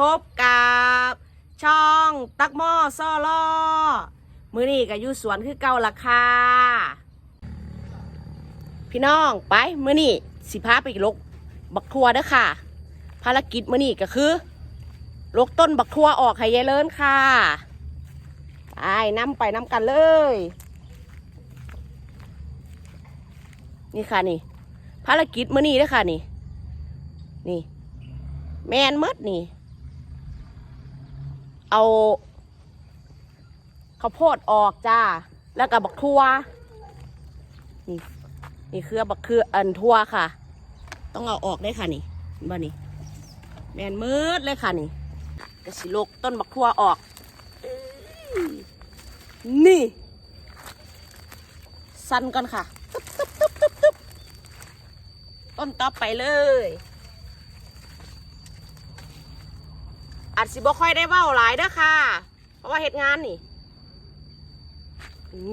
พบกับช่องตักหม้อซ่อล่อมือนี่ก็อยู่สวนคือเก่าราคาพี่น้องไปมือนี่สิพาไปลกบักทัวเด้อค่ะ ภารกิจมือนี่ก็คือลกต้นบักทัวออกให้ยายเลินค่ะไปน้ำไปน้ำกันเลย นี่ค่ะนี่ ภารกิจมือนี่เด้อค่ะนี่ นี่ แมนมดนี่ เอาข้าวโพดออกจ้า แล้วก็บักทั่วนี่นี่คือบักคืออันทั่วค่ะ ต้องเอาออกได้ค่ะนี่เห็นบ่นี่แมนมืดเลยค่ะนี่กระสิโลกต้นบักทั่วออก นี่ สั้นก่อนค่ะตึ๊บตึ๊บตึ๊บตึ๊บตึ๊บต้นต่อไปเลย อาจสิบ่ค่อยได้เว้าหลายเด้อค่ะ เพราะว่าเหตุงานนี่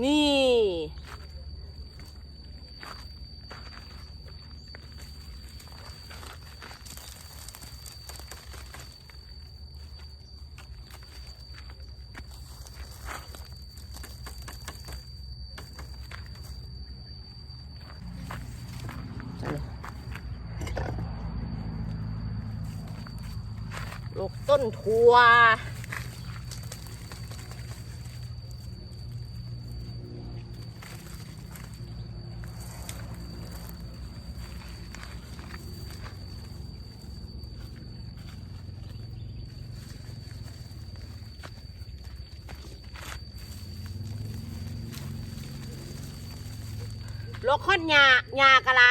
นี่ ลูกต้นทัวโลกคนหยาหยากอะไร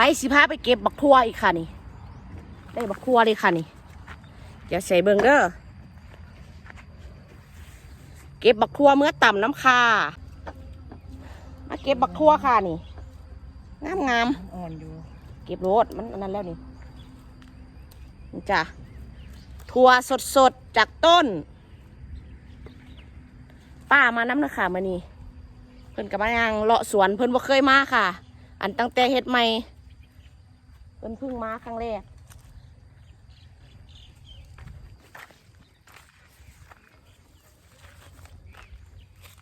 ไปสิพาไปเก็บบักทั่วอีกค่ะนี่ ได้บักทั่วเลยค่ะนี่เดี๋ยวใส่เบิงเด้อเก็บบักทั่วเมื่อต่ำน้ำคามาเก็บบักทั่วค่ะนี่งามงามอ่อนอยู่ๆเก็บรถมันอันนั้นแล้วนี่นี่จ้ะทั่วสดสดๆจากต้น ป้ามาน้ำนะค่ะมานี่เพิ่นกับมายังเลาะสวนเพิ่นบ่เคยมาค่ะ อันตั้งแต่เฮ็ดใหม่ เพิ่นเพิ่งมาครั้งแรก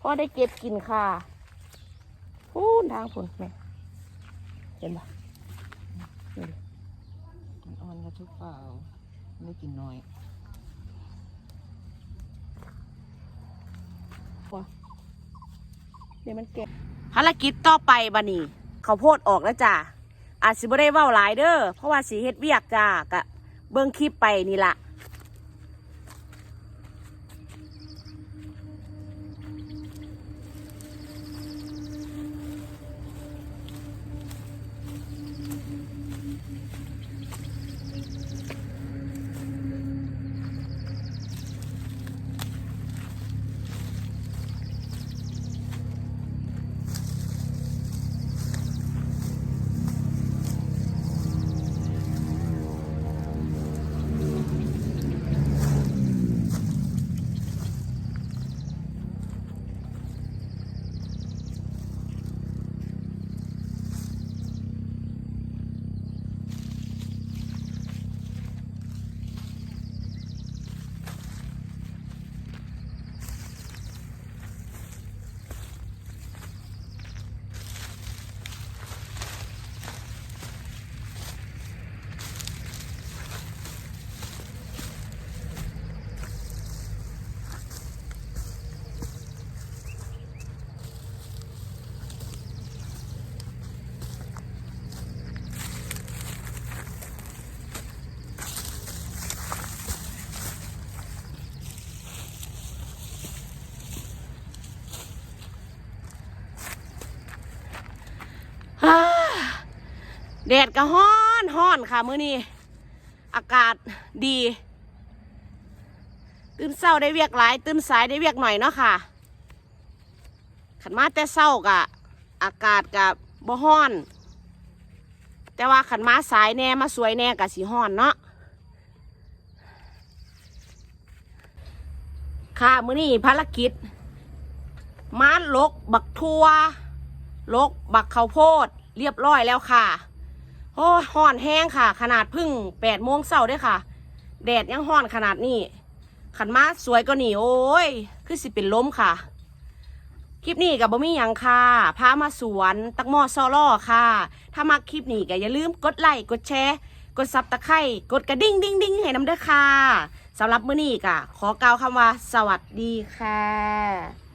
พอได้เก็บกินค่ะพูนทางผุนแม่เห็นปะนี่ดิมันอ่อนกระทุกเปล่าไม่กินน้อยเดี๋ยวมันเก็บภารกิจต่อไปบันนี้เขาวโพดออกแล้วจ้ะ อาจสิบ่ได้เว้าหลายเด้อเพราะว่าสีเฮ็ดเวียกจ้ากะเบิ่งคลิปไปนี่ละ แดดก็ฮ้อนฮ้อนค่ะ มื้อนี้อากาศดี ตื่นเศร้าได้เวียกหลาย ตื่นสายได้เวียกหน่อยเนาะค่ะ ขันมาแต่เศร้ากะอากาศกับบ่ฮ้อน แต่ว่าขันมาสายแน่มาสวยแน่กะสีฮ้อนเนาะค่ะมื้อนี้ภารกิจมาลก บักทัวลก บักข้าวโพด เรียบร้อยแล้วค่ะ โอ้ห้อนแห้งค่ะ ขนาดพึ่งแปดโมงเช้าด้วยค่ะ แดดยังห้อนขนาดนี้ขันมาสวยก็หนีโอ้ย คือสิเป็นล้มค่ะ คลิปนี้กับบ่มีหยังค่ะ พามาสวนตักหม้อซอล่อค่ะ ถ้ามาคลิปนี้ก็อย่าลืมกดไลค์กดแชร์ กดซับตะไคร่กดกระดิ่งดิ่งดิ่งให้น้ำเด้อค่ะสำหรับมื้อนี้ก็ขอกล่าวคำว่า สวัสดีค่ะ